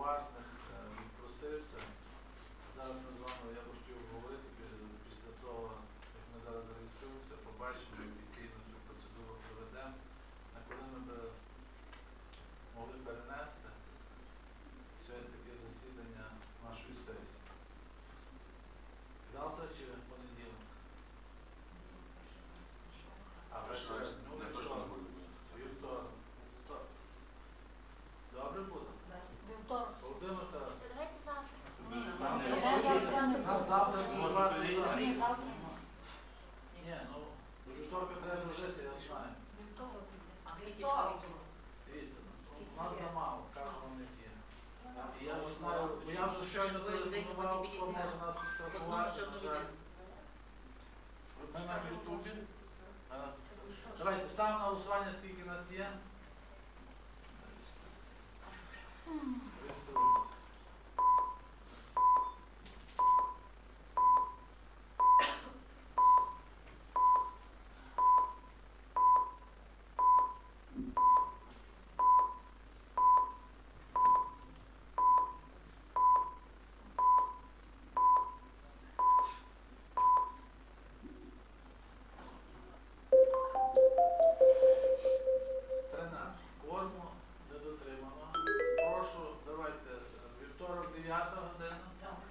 поважних, е, відпросився. Зараз ми з вами, я би хотів говорити після того, як ми зараз зареєструємося, побачимо офіційно цю процедуру проведемо, на коли ми би могли перенести сьогодні таке засідання нашої сесії. Завтра чи в понеділок? А перше, ну, вівторок. Добре буде? Давайте завтра. Нас завтра проживати. Ні, ну до треба жити, я знаю. Вівторок. У нас замало, кажуть вам які. Я вже я вже щойно телефонував, хто нас підстрахувати. Давайте ставимо на голосування, скільки нас є. 9 година?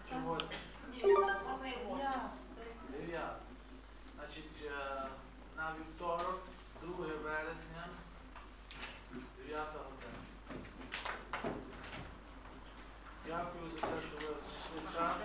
Чи 8? Ні, можна і Значить, е, на вівторок, 2 вересня, 9 година. Дякую за те, що ви знайшли час.